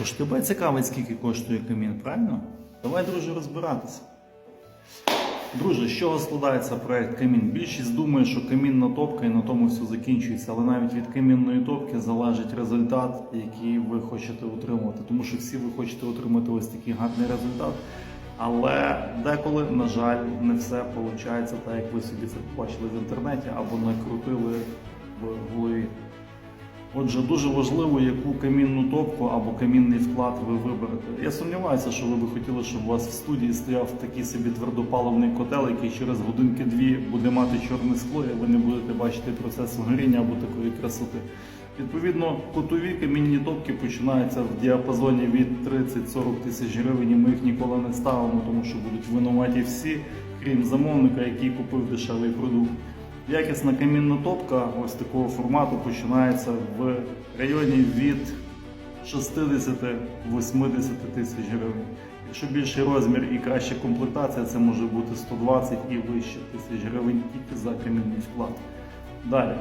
Тож тебе цікавить, скільки коштує камін, правильно? Давай, друже, розбиратися. Друже, з чого складається проект камін? Більшість думає, що камінна топка і на тому все закінчується, але навіть від камінної топки залежить результат, який ви хочете отримувати. Тому що всі ви хочете отримати ось такий гарний результат. Але деколи, на жаль, не все виходить так, як ви собі це побачили в інтернеті або накрутили. Отже, дуже важливо, яку камінну топку або камінний вклад ви виберете. Я сумніваюся, що ви би хотіли, щоб у вас в студії стояв такий собі твердопаливний котел, який через годинки-дві буде мати чорне скло, і ви не будете бачити процесу горіння або такої красоти. Відповідно, кутові камінні топки починаються в діапазоні від 30-40 тисяч гривень, і ми їх ніколи не ставимо, тому що будуть винуваті всі, крім замовника, який купив дешевий продукт. Якісна камінна топка ось такого формату починається в районі від 60-80 тисяч гривень. Якщо більший розмір і краща комплектація, це може бути 120 і вище тисяч гривень тільки за камінний вклад. Далі.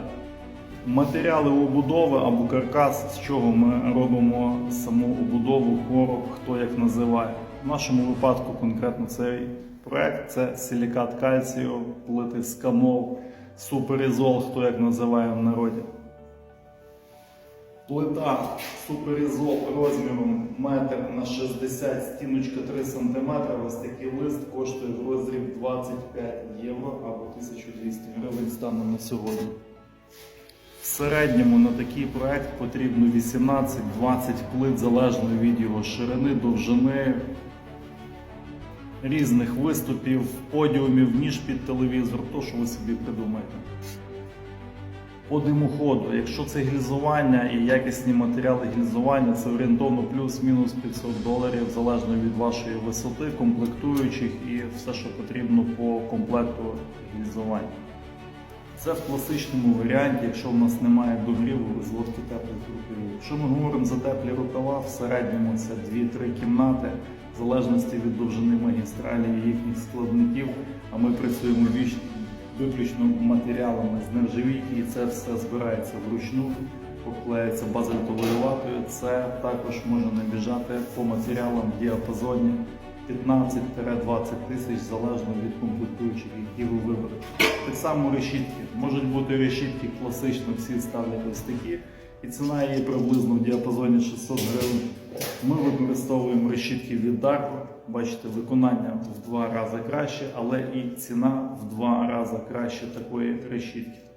Матеріали обудови або каркас, з чого ми робимо саму обудову, короб, хто як називає. В нашому випадку конкретно цей проект це силікат кальцію, плити скамов, суперізол, хто як називає в народі. Плита суперізол розміром 1 на 60, стіночка 3 см. Ось такий лист коштує в розріб 25 євро або 1200 гривень станом на сьогодні. В середньому на такий проект потрібно 18-20 плит залежно від його ширини, довжини, різних виступів, подіумів, ніж під телевізор, то що ви собі придумаєте. По димоходу, якщо це гільзування і якісні матеріали гільзування, це орієнтовно плюс-мінус 500 доларів, залежно від вашої висоти, комплектуючих і все, що потрібно по комплекту гільзування. Це в класичному варіанті, якщо в нас немає догріву, розводки теплих рукавів. Якщо ми говоримо за теплі рукава, в середньому це 2-3 кімнати, в залежності від довжини магістралі і їхніх складників. А ми працюємо віч- виключно матеріалами з нержавійки, і це все збирається вручну, поклеїться базальтовою ватою. Це також може набіжати по матеріалам діапазоні 15-20 тисяч залежно від комплектуючих, які ви виберете. Так само решітки. Можуть бути решітки класично, всі ставлять ось такі, і ціна її приблизно в діапазоні 600 гривень. Ми використовуємо решітки від Darko. Бачите, виконання в два рази краще, але і ціна в два рази краще такої решітки.